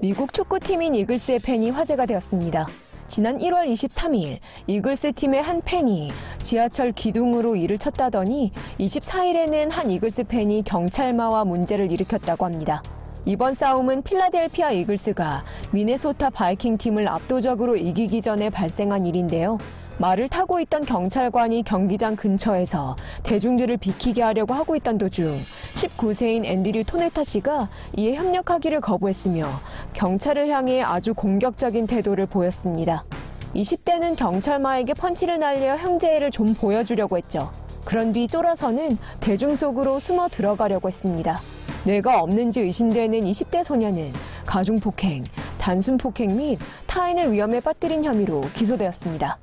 미국 축구팀인 이글스의 팬이 화제가 되었습니다. 지난 1월 23일 이글스 팀의 한 팬이 지하철 기둥으로 이를 쳤다더니 24일에는 한 이글스 팬이 경찰마와 문제를 일으켰다고 합니다. 이번 싸움은 필라델피아 이글스가 미네소타 바이킹 팀을 압도적으로 이기기 전에 발생한 일인데요. 말을 타고 있던 경찰관이 경기장 근처에서 대중들을 비키게 하려고 하고 있던 도중 19세인 앤드류 토네타 씨가 이에 협력하기를 거부했으며 경찰을 향해 아주 공격적인 태도를 보였습니다. 20대는 경찰마에게 펀치를 날려 형제애를 좀 보여주려고 했죠. 그런 뒤 쫄아서는 대중 속으로 숨어 들어가려고 했습니다. 뇌가 없는지 의심되는 20대 소녀는 가중폭행, 단순폭행 및 타인을 위험에 빠뜨린 혐의로 기소되었습니다.